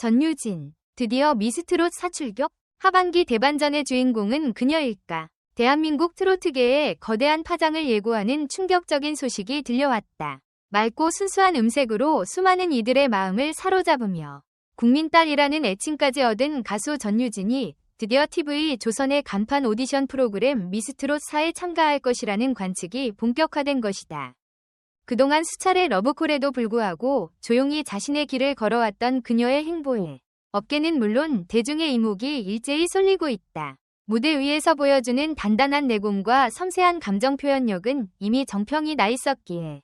전유진, 드디어 미스트롯 사출격? 하반기 대반전의 주인공은 그녀일까? 대한민국 트로트계에 거대한 파장을 예고하는 충격적인 소식이 들려왔다. 맑고 순수한 음색으로 수많은 이들의 마음을 사로잡으며 국민딸이라는 애칭까지 얻은 가수 전유진이 드디어 TV 조선의 간판 오디션 프로그램 미스트롯 4에 참가할 것이라는 관측이 본격화된 것이다. 그동안 수차례 러브콜에도 불구하고 조용히 자신의 길을 걸어왔던 그녀의 행보에 업계는 물론 대중의 이목이 일제히 쏠리고 있다. 무대 위에서 보여주는 단단한 내공과 섬세한 감정 표현력은 이미 정평이 나 있었기에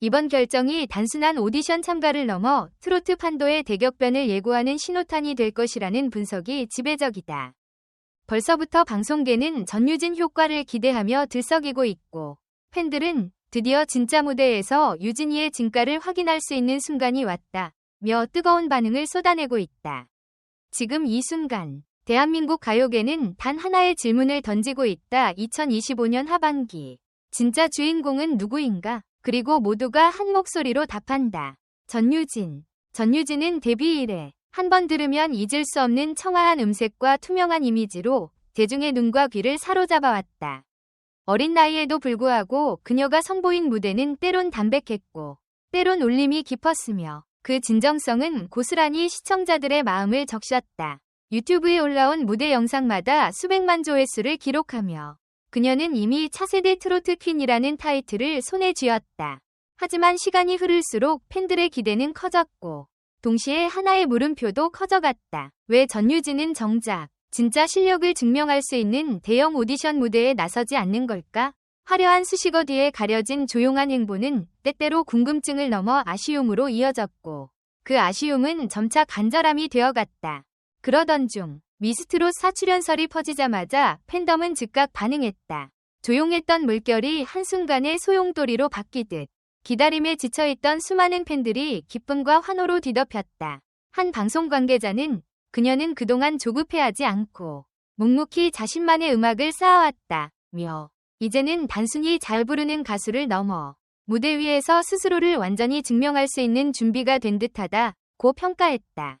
이번 결정이 단순한 오디션 참가를 넘어 트로트 판도의 대격변을 예고하는 신호탄이 될 것이라는 분석이 지배적이다. 벌써부터 방송계는 전유진 효과를 기대하며 들썩이고 있고 팬들은 드디어 진짜 무대에서 유진이의 진가를 확인할 수 있는 순간이 왔다. 며 뜨거운 반응을 쏟아내고 있다. 지금 이 순간 대한민국 가요계는 단 하나의 질문을 던지고 있다. 2025년 하반기 진짜 주인공은 누구인가? 그리고 모두가 한 목소리로 답한다. 전유진. 전유진은 데뷔 이래 한 번 들으면 잊을 수 없는 청아한 음색과 투명한 이미지로 대중의 눈과 귀를 사로잡아왔다. 어린 나이에도 불구하고 그녀가 선보인 무대는 때론 담백했고 때론 울림이 깊었으며 그 진정성은 고스란히 시청자들의 마음을 적셨다. 유튜브에 올라온 무대 영상마다 수백만 조회수를 기록하며 그녀는 이미 차세대 트로트 퀸이라는 타이틀을 손에 쥐었다. 하지만 시간이 흐를수록 팬들의 기대는 커졌고 동시에 하나의 물음표도 커져갔다. 왜 전유진은 정작 진짜 실력을 증명할 수 있는 대형 오디션 무대에 나서지 않는 걸까? 화려한 수식어 뒤에 가려진 조용한 행보는 때때로 궁금증을 넘어 아쉬움으로 이어졌고 그 아쉬움은 점차 간절함이 되어갔다. 그러던 중 미스트롯 사출연설이 퍼지자마자 팬덤은 즉각 반응했다. 조용했던 물결이 한순간에 소용돌이로 바뀌듯 기다림에 지쳐있던 수많은 팬들이 기쁨과 환호로 뒤덮였다. 한 방송 관계자는 그녀는 그동안 조급해하지 않고 묵묵히 자신만의 음악을 쌓아왔다. 며 이제는 단순히 잘 부르는 가수를 넘어 무대 위에서 스스로를 완전히 증명할 수 있는 준비가 된 듯하다. 고 평가했다.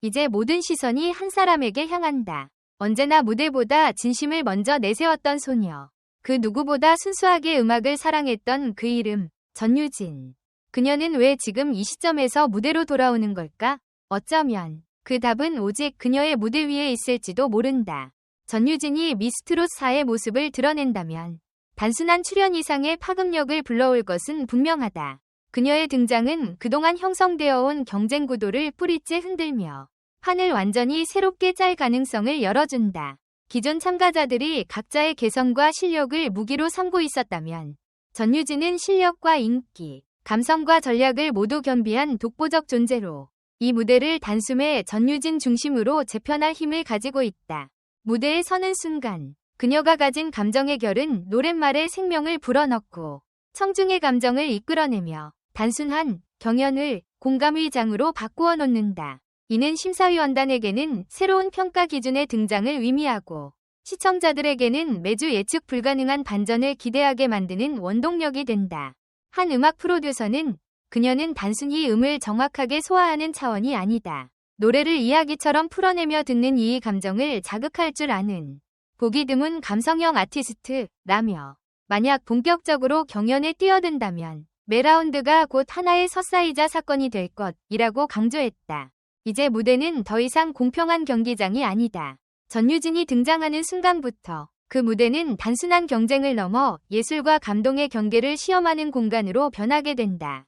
이제 모든 시선이 한 사람에게 향한다. 언제나 무대보다 진심을 먼저 내세웠던 소녀. 그 누구보다 순수하게 음악을 사랑했던 그 이름, 전유진. 그녀는 왜 지금 이 시점에서 무대로 돌아오는 걸까? 어쩌면 그 답은 오직 그녀의 무대 위에 있을지도 모른다. 전유진이 미스트롯4의 모습을 드러낸다면 단순한 출연 이상의 파급력을 불러올 것은 분명하다. 그녀의 등장은 그동안 형성되어 온 경쟁 구도를 뿌리째 흔들며 판을 완전히 새롭게 짤 가능성을 열어준다. 기존 참가자들이 각자의 개성과 실력을 무기로 삼고 있었다면 전유진은 실력과 인기, 감성과 전략을 모두 겸비한 독보적 존재로 이 무대를 단숨에 전유진 중심으로 재편할 힘을 가지고 있다. 무대에 서는 순간 그녀가 가진 감정의 결은 노랫말에 생명을 불어넣고 청중의 감정을 이끌어내며 단순한 경연을 공감의장으로 바꾸어 놓는다. 이는 심사위원단에게는 새로운 평가 기준의 등장을 의미하고 시청자들에게는 매주 예측 불가능한 반전을 기대하게 만드는 원동력이 된다. 한 음악 프로듀서는 그녀는 단순히 음을 정확하게 소화하는 차원이 아니다. 노래를 이야기처럼 풀어내며 듣는 이 감정을 자극할 줄 아는 보기 드문 감성형 아티스트라며 만약 본격적으로 경연에 뛰어든다면 매라운드가 곧 하나의 서사이자 사건이 될 것이라고 강조했다. 이제 무대는 더 이상 공평한 경기장이 아니다. 전유진이 등장하는 순간부터 그 무대는 단순한 경쟁을 넘어 예술과 감동의 경계를 시험하는 공간으로 변하게 된다.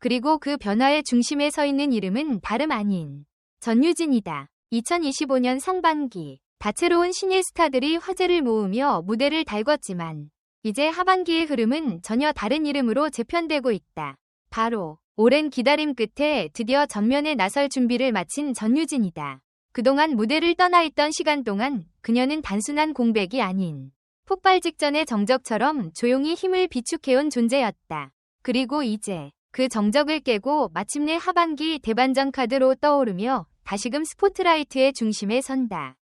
그리고 그 변화의 중심에 서 있는 이름은 다름 아닌 전유진이다. 2025년 상반기 다채로운 신예 스타들이 화제를 모으며 무대를 달궜지만 이제 하반기의 흐름은 전혀 다른 이름으로 재편되고 있다. 바로 오랜 기다림 끝에 드디어 전면에 나설 준비를 마친 전유진이다. 그동안 무대를 떠나 있던 시간 동안 그녀는 단순한 공백이 아닌 폭발 직전의 정적처럼 조용히 힘을 비축해온 존재였다. 그리고 이제 그 정적을 깨고 마침내 하반기 대반전 카드로 떠오르며 다시금 스포트라이트의 중심에 선다.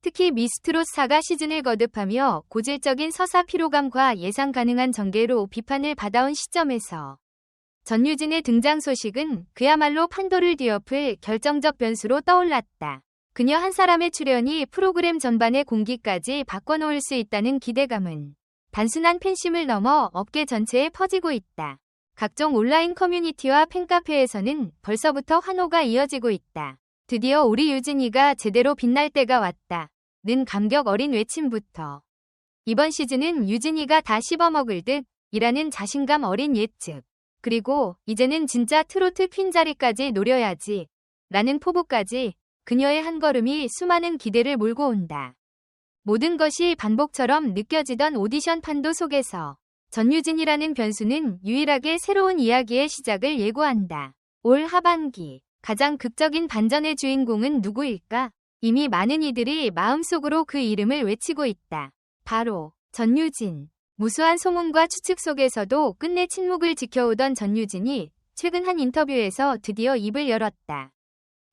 특히 미스트롯4가 시즌을 거듭하며 고질적인 서사 피로감과 예상 가능한 전개로 비판을 받아온 시점에서 전유진의 등장 소식은 그야말로 판도를 뒤엎을 결정적 변수로 떠올랐다. 그녀 한 사람의 출연이 프로그램 전반의 공기까지 바꿔놓을 수 있다는 기대감은 단순한 팬심을 넘어 업계 전체에 퍼지고 있다. 각종 온라인 커뮤니티와 팬카페에서는 벌써부터 환호가 이어지고 있다. 드디어 우리 유진이가 제대로 빛날 때가 왔다. 는 감격 어린 외침부터. 이번 시즌은 유진이가 다 씹어먹을 듯 이라는 자신감 어린 예측. 그리고 이제는 진짜 트로트 퀸 자리까지 노려야지. 라는 포부까지 그녀의 한 걸음이 수많은 기대를 몰고 온다. 모든 것이 반복처럼 느껴지던 오디션 판도 속에서 전유진이라는 변수는 유일하게 새로운 이야기의 시작을 예고한다. 올 하반기 가장 극적인 반전의 주인공은 누구일까? 이미 많은 이들이 마음속으로 그 이름을 외치고 있다. 바로 전유진. 무수한 소문과 추측 속에서도 끝내 침묵을 지켜오던 전유진이 최근 한 인터뷰에서 드디어 입을 열었다.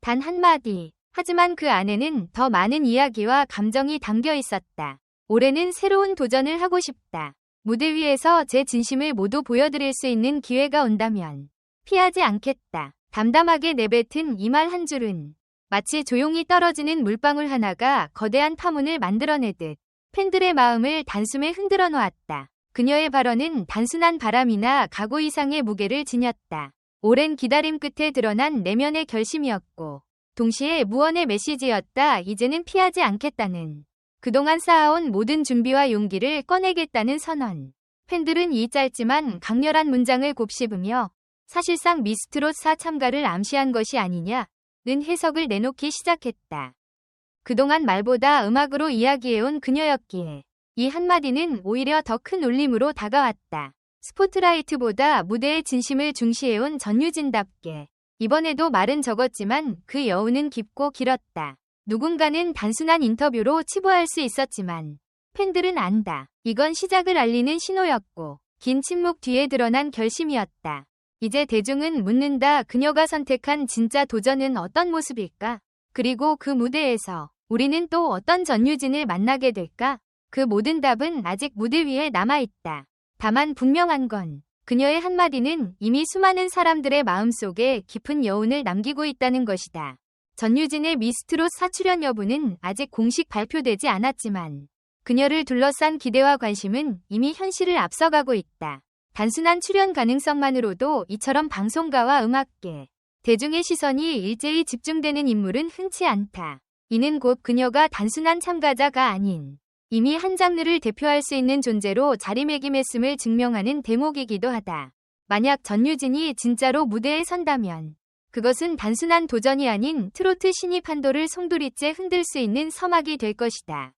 단 한마디. 하지만 그 안에는 더 많은 이야기와 감정이 담겨 있었다. 올해는 새로운 도전을 하고 싶다. 무대 위에서 제 진심을 모두 보여드릴 수 있는 기회가 온다면 피하지 않겠다. 담담하게 내뱉은 이 말 한 줄은 마치 조용히 떨어지는 물방울 하나가 거대한 파문을 만들어내듯 팬들의 마음을 단숨에 흔들어 놓았다. 그녀의 발언은 단순한 바람이나 각오 이상의 무게를 지녔다. 오랜 기다림 끝에 드러난 내면의 결심이었고 동시에 무언의 메시지였다. 이제는 피하지 않겠다는 그동안 쌓아온 모든 준비와 용기를 꺼내겠다는 선언. 팬들은 이 짧지만 강렬한 문장을 곱씹으며 사실상 미스트롯 4 참가를 암시한 것이 아니냐는 해석을 내놓기 시작했다. 그동안 말보다 음악으로 이야기해온 그녀였기에 이 한마디는 오히려 더 큰 울림으로 다가왔다. 스포트라이트보다 무대의 진심을 중시해온 전유진답게 이번에도 말은 적었지만 그 여운은 깊고 길었다. 누군가는 단순한 인터뷰로 치부할 수 있었지만 팬들은 안다. 이건 시작을 알리는 신호였고 긴 침묵 뒤에 드러난 결심이었다. 이제 대중은 묻는다. 그녀가 선택한 진짜 도전은 어떤 모습일까? 그리고 그 무대에서 우리는 또 어떤 전유진을 만나게 될까? 그 모든 답은 아직 무대 위에 남아있다. 다만 분명한 건 그녀의 한마디는 이미 수많은 사람들의 마음속에 깊은 여운을 남기고 있다는 것이다. 전유진의 미스트롯 사출연 여부는 아직 공식 발표되지 않았지만 그녀를 둘러싼 기대와 관심은 이미 현실을 앞서가고 있다. 단순한 출연 가능성만으로도 이처럼 방송가와 음악계, 대중의 시선이 일제히 집중되는 인물은 흔치 않다. 이는 곧 그녀가 단순한 참가자가 아닌 이미 한 장르를 대표할 수 있는 존재로 자리매김했음을 증명하는 대목이기도 하다. 만약 전유진이 진짜로 무대에 선다면 그것은 단순한 도전이 아닌 트로트 신입 판도를 송두리째 흔들 수 있는 서막이 될 것이다.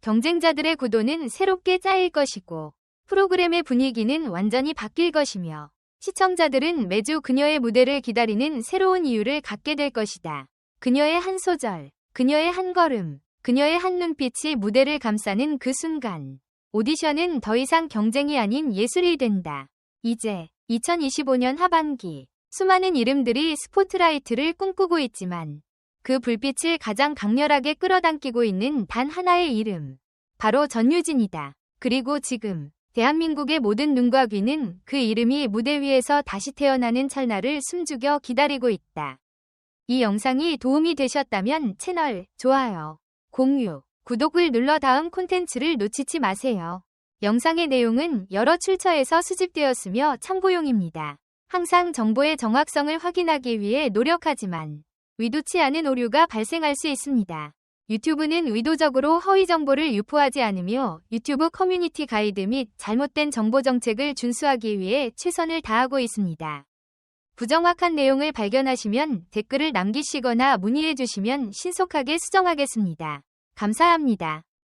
경쟁자들의 구도는 새롭게 짜일 것이고 프로그램의 분위기는 완전히 바뀔 것이며 시청자들은 매주 그녀의 무대를 기다리는 새로운 이유를 갖게 될 것이다. 그녀의 한 소절, 그녀의 한 걸음, 그녀의 한 눈빛이 무대를 감싸는 그 순간 오디션은 더 이상 경쟁이 아닌 예술이 된다. 이제 2025년 하반기 수많은 이름들이 스포트라이트를 꿈꾸고 있지만 그 불빛을 가장 강렬하게 끌어당기고 있는 단 하나의 이름. 바로 전유진이다. 그리고 지금 대한민국의 모든 눈과 귀는 그 이름이 무대 위에서 다시 태어나는 찰나를 숨죽여 기다리고 있다. 이 영상이 도움이 되셨다면 채널 좋아요, 공유, 구독을 눌러 다음 콘텐츠를 놓치지 마세요. 영상의 내용은 여러 출처에서 수집되었으며 참고용입니다. 항상 정보의 정확성을 확인하기 위해 노력하지만 의도치 않은 오류가 발생할 수 있습니다. 유튜브는 의도적으로 허위 정보를 유포하지 않으며 유튜브 커뮤니티 가이드 및 잘못된 정보 정책을 준수하기 위해 최선을 다하고 있습니다. 부정확한 내용을 발견하시면 댓글을 남기시거나 문의해 주시면 신속하게 수정하겠습니다. 감사합니다.